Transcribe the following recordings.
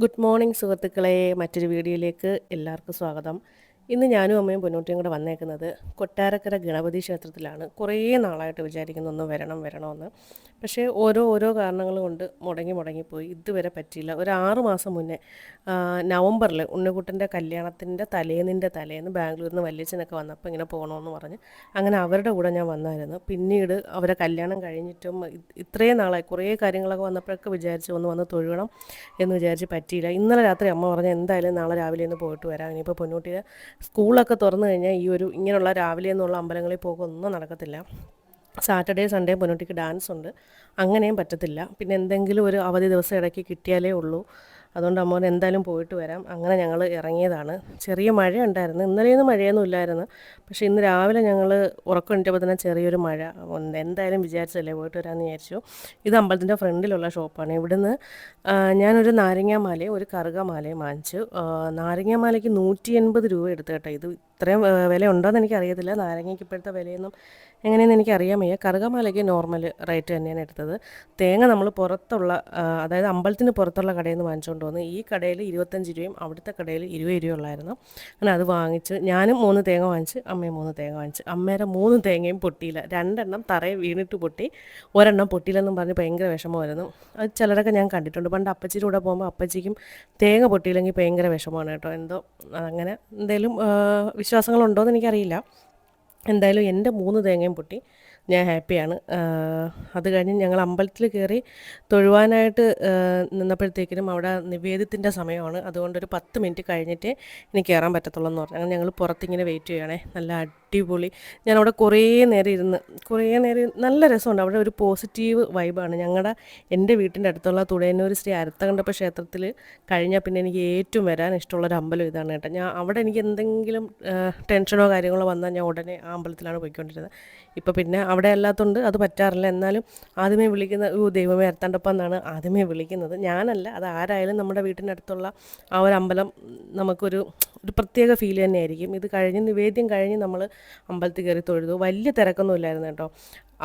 Good morning സുഹൃത്തുക്കളെ മറ്റൊരു വീഡിയോയിലേക്ക് എല്ലാവർക്കും സ്വാഗതം. ഇന്ന് ഞാനും അമ്മയും പൊന്നോട്ടിയും കൂടെ വന്നേക്കുന്നത് കൊട്ടാരക്കര ഗണപതി ക്ഷേത്രത്തിലാണ്. കുറേ നാളായിട്ട് വിചാരിക്കുന്നു ഒന്ന് വരണം വരണമെന്ന് പക്ഷേ ഓരോ ഓരോ കാരണങ്ങൾ കൊണ്ട് മുടങ്ങി മുടങ്ങിപ്പോയി ഇതുവരെ പറ്റിയില്ല. ഒരു ആറ് മാസം മുന്നേ നവംബറിൽ ഉണ്ണിക്കുട്ടന്റെ കല്യാണത്തിന്റെ തലേന്നിന്റെ തലേന്ന് ബാംഗ്ലൂരിൽ നിന്ന് വല്യച്ഛനൊക്കെ വന്നപ്പോൾ ഇങ്ങനെ പോകണമെന്ന് പറഞ്ഞ് അങ്ങനെ അവരുടെ കൂടെ ഞാൻ വന്നായിരുന്നു. പിന്നീട് അവരെ കല്യാണം കഴിഞ്ഞിട്ടും ഇത്രയും നാളായി. കുറേ കാര്യങ്ങളൊക്കെ വന്നപ്പോഴൊക്കെ വിചാരിച്ച് ഒന്ന് വന്ന് തൊഴുകണം എന്ന് വിചാരിച്ച് പറ്റിയില്ല. ഇന്നലെ രാത്രി അമ്മ പറഞ്ഞ് എന്തായാലും നാളെ രാവിലെ ഒന്ന് പോയിട്ട് വരാം. ഇനിയിപ്പോൾ പൊന്നൂട്ടിയെ സ്കൂളൊക്കെ തുറന്നു കഴിഞ്ഞാൽ ഈ ഒരു ഇങ്ങനെയുള്ള രാവിലെ എന്നുള്ള അമ്പലങ്ങളിൽ പോകുമൊന്നും നടക്കത്തില്ല. സാറ്റർഡേ സൺഡേ പൊന്നോട്ടിക്ക് ഡാൻസ് ഉണ്ട് അങ്ങനെയും പറ്റത്തില്ല. പിന്നെ എന്തെങ്കിലും ഒരു അവധി ദിവസം ഇടയ്ക്ക് കിട്ടിയാലേ ഉള്ളൂ. അതുകൊണ്ട് അമ്മോൻ എന്തായാലും പോയിട്ട് വരാം. അങ്ങനെ ഞങ്ങൾ ഇറങ്ങിയതാണ്. ചെറിയ മഴ ഉണ്ടായിരുന്നു ഇന്നലെയൊന്നും മഴയൊന്നും ഇല്ലായിരുന്നു. പക്ഷേ ഇന്ന് രാവിലെ ഞങ്ങൾ ഉറക്കം തന്നെ ചെറിയൊരു മഴ. എന്തായാലും വിചാരിച്ചല്ലേ പോയിട്ട് വരാമെന്ന് വിചാരിച്ചു. ഇത് അമ്പലത്തിന്റെ ഫ്രണ്ടിലുള്ള ഷോപ്പാണ്. ഇവിടുന്ന് ഞാനൊരു നാരങ്ങാമാലയും ഒരു കറുകമാലയും വാങ്ങിച്ചു. നാരങ്ങാമാലയ്ക്ക് നൂറ്റി എൺപത് രൂപ എടുത്തു കേട്ടോ. ഇത് ഇത്രയും വില വില ഉണ്ടോയെന്ന് എനിക്കറിയത്തില്ല. നാരങ്ങയ്ക്ക് ഇപ്പോഴത്തെ വിലയൊന്നും എങ്ങനെയെന്ന് എനിക്കറിയാൻ വയ്യ കറുകമാലയ്ക്ക് നോർമൽ റേറ്റ് തന്നെയാണ് എടുത്തത്. തേങ്ങ നമ്മൾ പുറത്തുള്ള അതായത് അമ്പലത്തിന് പുറത്തുള്ള കടയിൽ നിന്ന് വാങ്ങിച്ചുകൊണ്ട് വന്നു ഈ കടയിൽ ഇരുപത്തഞ്ച് രൂപയും അവിടുത്തെ കടയിൽ ഇരുപത് രൂപ ഉള്ളായിരുന്നു. അങ്ങനെ അത് വാങ്ങിച്ച് ഞാനും മൂന്ന് തേങ്ങ വാങ്ങിച്ച് അമ്മയും മൂന്ന് തേങ്ങ വാങ്ങിച്ച്. അമ്മേരെ മൂന്ന് തേങ്ങയും പൊട്ടിയില്ല. രണ്ടെണ്ണം തറയെ വീണിട്ട് പൊട്ടി. ഒരെണ്ണം പൊട്ടിയില്ലെന്നും പറഞ്ഞ് ഭയങ്കര വിഷമമായിരുന്നു. അത് ചിലരൊക്കെ ഞാൻ കണ്ടിട്ടുണ്ട്. പണ്ട് അപ്പച്ചിയുടെ കൂടെ പോകുമ്പോൾ അപ്പച്ചിക്കും തേങ്ങ പൊട്ടിയില്ലെങ്കിൽ ഭയങ്കര വിഷമമാണ് കേട്ടോ. എന്തോ അങ്ങനെ എന്തെങ്കിലും വിശ്വാസങ്ങളുണ്ടോ എന്ന് എനിക്കറിയില്ല. എന്തായാലും എന്റെ മൂന്ന് തേങ്ങയും പൊട്ടി. ഞാൻ ഹാപ്പിയാണ് അത് കഴിഞ്ഞ് ഞങ്ങൾ അമ്പലത്തിൽ കയറി തൊഴുവാനായിട്ട് നിന്നപ്പോഴത്തേക്കിനും അവിടെ നിവേദ്യത്തിന്റെ സമയമാണ്. അതുകൊണ്ടൊരു പത്ത് മിനിറ്റ് കഴിഞ്ഞിട്ടേ ഇനി കയറാൻ പറ്റത്തുള്ളൂ എന്ന് പറഞ്ഞു ഞങ്ങൾ പുറത്തിങ്ങനെ വെയിറ്റ് ചെയ്യണേ നല്ല അടിപൊളി. ഞാൻ അവിടെ കുറേ നേരം ഇരുന്ന് കുറേ നേരം നല്ല രസമുണ്ട്. അവിടെ ഒരു പോസിറ്റീവ് വൈബാണ് ഞങ്ങളുടെ എന്റെ വീട്ടിന്റെ അടുത്തുള്ള തുഴയന്നൂർ ശ്രീ അരത്തകണ്ടപ്പ ക്ഷേത്രത്തിൽ കഴിഞ്ഞാൽ പിന്നെ എനിക്ക് ഏറ്റവും വരാൻ ഇഷ്ടമുള്ളൊരു അമ്പലം ഇതാണ് കേട്ടോ. ഞാൻ അവിടെ എനിക്ക് എന്തെങ്കിലും ടെൻഷനോ കാര്യങ്ങളോ വന്നാൽ ഞാൻ ഉടനെ ആ അമ്പലത്തിലാണ് പോയിക്കൊണ്ടിരുന്നത്. ഇപ്പോൾ പിന്നെ അവിടെ അല്ലാത്തതുകൊണ്ട് അത് പറ്റാറില്ല. എന്നാലും ആദ്യമേ വിളിക്കുന്ന ഓ ദൈവമേ അരത്തണ്ടപ്പം എന്നാണ് ആദ്യമേ വിളിക്കുന്നത്. ഞാനല്ല അത് ആരായാലും നമ്മുടെ വീട്ടിന്റെ അടുത്തുള്ള ആ ഒരു അമ്പലം നമുക്കൊരു ഒരു പ്രത്യേക ഫീൽ തന്നെയായിരിക്കും. ഇത് കഴിഞ്ഞ് നിവേദ്യം കഴിഞ്ഞ് നമ്മൾ അമ്പലത്തിൽ കയറി തൊഴുതു. വലിയ തിരക്കൊന്നും ഇല്ലായിരുന്നു കേട്ടോ.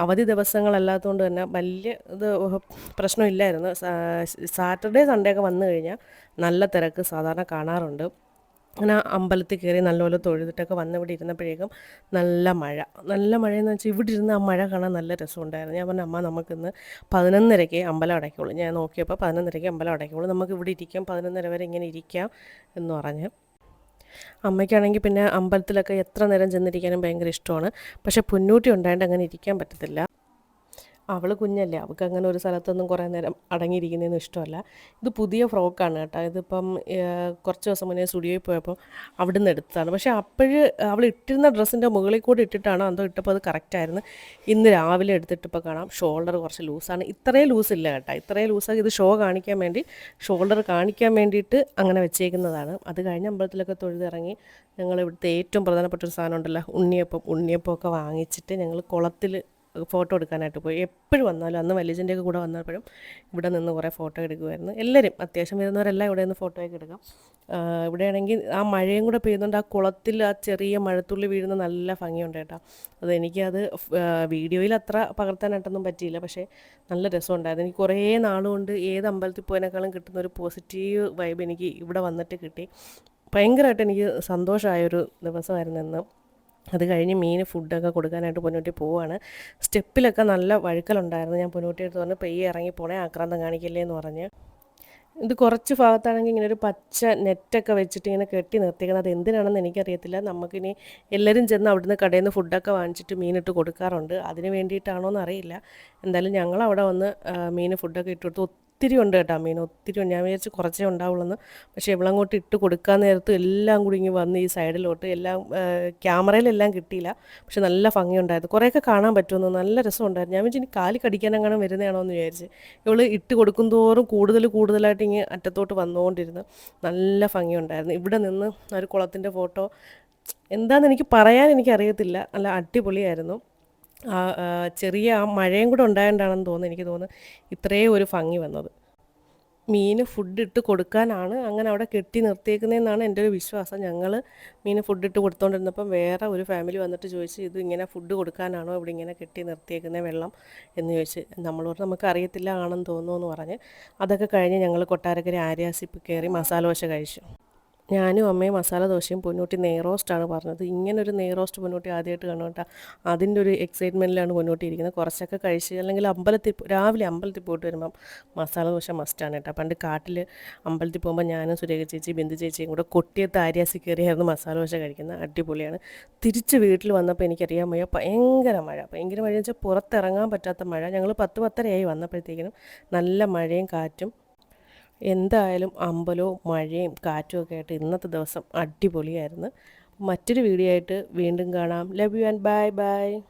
അവധി ദിവസങ്ങളല്ലാത്തതുകൊണ്ട് തന്നെ വലിയ ഇത് പ്രശ്നമില്ലായിരുന്നു സാറ്റർഡേ സൺഡേ ഒക്കെ വന്നു കഴിഞ്ഞാൽ നല്ല തിരക്ക് സാധാരണ കാണാറുണ്ട്. അങ്ങനെ അമ്പലത്തിൽ കയറി നല്ലപോലെ തൊഴുതിട്ടൊക്കെ വന്ന് ഇവിടെ ഇരുന്നപ്പോഴേക്കും നല്ല മഴ. നല്ല മഴയെന്ന് വെച്ചാൽ ഇവിടെ ഇരുന്ന് ആ മഴ കാണാൻ നല്ല രസമുണ്ടായിരുന്നു. ഞാൻ പറഞ്ഞു അമ്മ നമുക്കിന്ന് പതിനൊന്നരയ്ക്ക് അമ്പലം അടയ്ക്കുള്ളൂ. ഞാൻ നോക്കിയപ്പോൾ പതിനൊന്നരയ്ക്ക് അമ്പലം അടയ്ക്കുള്ളൂ. നമുക്ക് ഇവിടെ ഇരിക്കാം പതിനൊന്നര വരെ ഇങ്ങനെ ഇരിക്കാം എന്ന് പറഞ്ഞ്. അമ്മയ്ക്കാണെങ്കിൽ പിന്നെ അമ്പലത്തിലൊക്കെ എത്ര നേരം ചെന്നിരിക്കാനും ഭയങ്കര ഇഷ്ടമാണ്. പക്ഷേ പൊന്നൂട്ടി ഉണ്ടായിട്ട് അങ്ങനെ ഇരിക്കാൻ പറ്റത്തില്ല. അവൾ കുഞ്ഞല്ലേ അവൾക്ക് അങ്ങനെ ഒരു സ്ഥലത്തൊന്നും കുറേ നേരം അടങ്ങിയിരിക്കുന്നതൊന്നും ഇഷ്ടമല്ല. ഇത് പുതിയ ഫ്രോക്കാണ് കേട്ടോ. ഇതിപ്പം കുറച്ച് ദിവസം മുന്നേ സ്റ്റുഡിയോയിൽ പോയപ്പോൾ അവിടെ നിന്ന് എടുത്തതാണ്. പക്ഷേ അപ്പോഴ് അവൾ ഇട്ടിരുന്ന ഡ്രസ്സിന്റെ മുകളിൽ കൂടി ഇട്ടിട്ടാണോ എന്തോ ഇട്ടപ്പോൾ അത് കറക്റ്റായിരുന്നു. ഇന്ന് രാവിലെ എടുത്തിട്ട് ഇപ്പോൾ കാണാം. ഷോൾഡർ കുറച്ച് ലൂസാണ്. ഇത്രയും ലൂസില്ല കേട്ടോ. ഇത്രയും ലൂസാക്കി ഇത് ഷോ കാണിക്കാൻ വേണ്ടി ഷോൾഡർ കാണിക്കാൻ വേണ്ടിയിട്ട് അങ്ങനെ വെച്ചേക്കുന്നതാണ്. അത് കഴിഞ്ഞ അമ്പലത്തിലൊക്കെ തൊഴുതിറങ്ങി ഞങ്ങൾ ഇവിടുത്തെ ഏറ്റവും പ്രധാനപ്പെട്ട ഒരു സാധനം ഉണ്ടല്ലോ ഉണ്ണിയപ്പം. ഉണ്ണിയപ്പമൊക്കെ വാങ്ങിച്ചിട്ട് ഞങ്ങൾ കുളത്തിൽ ഫോട്ടോ എടുക്കാനായിട്ട് പോയി. എപ്പോഴും വന്നാലും അന്ന് വലിയജന്റെ കൂടെ വന്നപ്പോഴും ഇവിടെ നിന്ന് കുറേ ഫോട്ടോ എടുക്കുമായിരുന്നു എല്ലാവരും അത്യാവശ്യം വരുന്നവരെല്ലാം ഇവിടെ നിന്ന് ഫോട്ടോയൊക്കെ എടുക്കാം. ഇവിടെയാണെങ്കിൽ ആ മഴയും കൂടെ പെയ്യുന്നുണ്ട്. ആ കുളത്തിൽ ആ ചെറിയ മഴത്തുള്ളി വീഴുന്ന നല്ല ഭംഗിയുണ്ട് കേട്ടോ. അത് എനിക്കത് വീഡിയോയിൽ അത്ര പകർത്താനായിട്ടൊന്നും പറ്റിയില്ല. പക്ഷേ നല്ല രസമുണ്ടായിരുന്നു. എനിക്ക് കുറേ നാളുകൊണ്ട് ഏത് അമ്പലത്തിൽ പോയതിനേക്കാളും കിട്ടുന്ന ഒരു പോസിറ്റീവ് വൈബ് എനിക്ക് ഇവിടെ വന്നിട്ട് കിട്ടി. ഭയങ്കരമായിട്ട് എനിക്ക് സന്തോഷമായൊരു ദിവസമായിരുന്നു ഇന്ന്. അത് കഴിഞ്ഞ് മീൻ ഫുഡൊക്കെ കൊടുക്കാനായിട്ട് പൊന്നൂട്ടി പോവാണ്. സ്റ്റെപ്പിലൊക്കെ നല്ല വഴുക്കലുണ്ടായിരുന്നു. ഞാൻ പൊന്നൂട്ടിയെടുത്ത് പറഞ്ഞ് പെയ്യ് ഇറങ്ങി പോണേ ആക്രാന്തം കാണിക്കല്ലേ എന്ന് പറഞ്ഞ്. ഇത് കുറച്ച് ഭാഗത്താണെങ്കിൽ ഇങ്ങനെ ഒരു പച്ച നെറ്റൊക്കെ വെച്ചിട്ട് ഇങ്ങനെ കെട്ടി നിർത്തിക്കുന്നത് അത് എന്തിനാണെന്ന് എനിക്കറിയത്തില്ല. നമുക്കിനി എല്ലാവരും ചെന്ന് അവിടുന്ന് കടയിൽ നിന്ന് ഫുഡൊക്കെ വാങ്ങിച്ചിട്ട് മീനിട്ട് കൊടുക്കാറുണ്ട്. അതിന് വേണ്ടിയിട്ടാണോ എന്നറിയില്ല എന്തായാലും ഞങ്ങൾ അവിടെ വന്ന് മീൻ ഫുഡൊക്കെ ഇട്ട് കൊടുത്തു ഒത്തിരി ഉണ്ട് കേട്ടോ മീൻ ഒത്തിരി ഞാൻ വിചാരിച്ച് കുറച്ചേ ഉണ്ടാവുള്ളൂ പക്ഷേ ഇവളങ്ങോട്ട് ഇട്ട് കൊടുക്കാൻ നേരത്ത് എല്ലാം കൂടി ഇങ്ങ് വന്ന് ഈ സൈഡിലോട്ട് എല്ലാം ക്യാമറയിലെല്ലാം കിട്ടിയില്ല. പക്ഷെ നല്ല ഭംഗിയുണ്ടായിരുന്നു. കുറേയൊക്കെ കാണാൻ പറ്റുമെന്ന് നല്ല രസമുണ്ടായിരുന്നു. ഞാൻ വിചാരിച്ചു ഇനി കാലി കടിക്കാനെങ്ങാനും വരുന്നതാണോ എന്ന് വിചാരിച്ച്. ഇവൾ ഇട്ട് കൊടുക്കും തോറും കൂടുതൽ കൂടുതലായിട്ട് ഇങ്ങ് അറ്റത്തോട്ട് വന്നുകൊണ്ടിരുന്നു. നല്ല ഭംഗിയുണ്ടായിരുന്നു. ഇവിടെ നിന്ന് ഒരു കുളത്തിന്റെ ഫോട്ടോ. എന്താണെന്ന് എനിക്ക് പറയാൻ എനിക്കറിയത്തില്ല. നല്ല അടിപൊളിയായിരുന്നു. ആ ചെറിയ ആ മഴയും കൂടെ ഉണ്ടായതുകൊണ്ടാണെന്ന് തോന്നുന്നു എനിക്ക് തോന്നുന്നു ഇത്രയും ഒരു ഭംഗി വന്നത്. മീന് ഫുഡ് ഇട്ട് കൊടുക്കാനാണ് അങ്ങനെ അവിടെ കെട്ടി നിർത്തിയേക്കുന്നതെന്നാണ് എന്റെ ഒരു വിശ്വാസം. ഞങ്ങൾ മീന് ഫുഡ് ഇട്ട് കൊടുത്തോണ്ടിരുന്നപ്പം വേറെ ഒരു ഫാമിലി വന്നിട്ട് ചോദിച്ചു ഇത് ഇങ്ങനെ ഫുഡ് കൊടുക്കാനാണോ ഇവിടെ ഇങ്ങനെ കെട്ടി നിർത്തിയേക്കുന്നത് വെള്ളം? എന്ന് ചോദിച്ച് നമ്മളോട് നമുക്ക് അറിയത്തില്ല ആണെന്ന് തോന്നുന്നു എന്ന് പറഞ്ഞ് അതൊക്കെ കഴിഞ്ഞ് ഞങ്ങൾ കൊട്ടാരക്കര ആര്യാസിപ്പ് കയറി മസാല ദോശ കഴിച്ചു. ഞാനും അമ്മയും മസാല ദോശയും പൊന്നൂട്ടി നെയ്റോസ്റ്റാണ് പറഞ്ഞത്. ഇങ്ങനൊരു നെയ്റോസ്റ്റ് പൊന്നോട്ടി ആദ്യമായിട്ട് കാണും കേട്ടോ. അതിന്റെ ഒരു എക്സൈറ്റ്മെന്റിലാണ് പൊന്നോട്ടി ഇരിക്കുന്നത് കുറച്ചൊക്കെ കഴിച്ച് അല്ലെങ്കിൽ അമ്പലത്തിൽ രാവിലെ അമ്പലത്തിൽ പോയിട്ട് വരുമ്പം മസാല ദോശ മസ്റ്റാണ് കേട്ടോ. പണ്ട് കാട്ടിൽ അമ്പലത്തിൽ പോകുമ്പോൾ ഞാനും സുരേഖ ചേച്ചി ബിന്ദു ചേച്ചിയും കൂടെ കൊട്ടിയത്ത് ആര്യാസി കയറിയായിരുന്നു മസാല ദോശ കഴിക്കുന്നത്. അടിപൊളിയാണ്. തിരിച്ച് വീട്ടിൽ വന്നപ്പോൾ എനിക്കറിയാൻ വയ്യ ഭയങ്കര മഴ. ഭയങ്കര മഴ എന്ന് വെച്ചാൽ പുറത്തിറങ്ങാൻ പറ്റാത്ത മഴ. ഞങ്ങൾ പത്ത് പത്തരയായി വന്നപ്പോഴത്തേക്കിനും നല്ല മഴയും കാറ്റും എന്തായാലും അമ്പലവും മഴയും കാറ്റും ഒക്കെ ആയിട്ട് ഇന്നത്തെ ദിവസം അടിപൊളിയായിരുന്നു. മറ്റൊരു വീഡിയോ ആയിട്ട് വീണ്ടും കാണാം. Love you and bye bye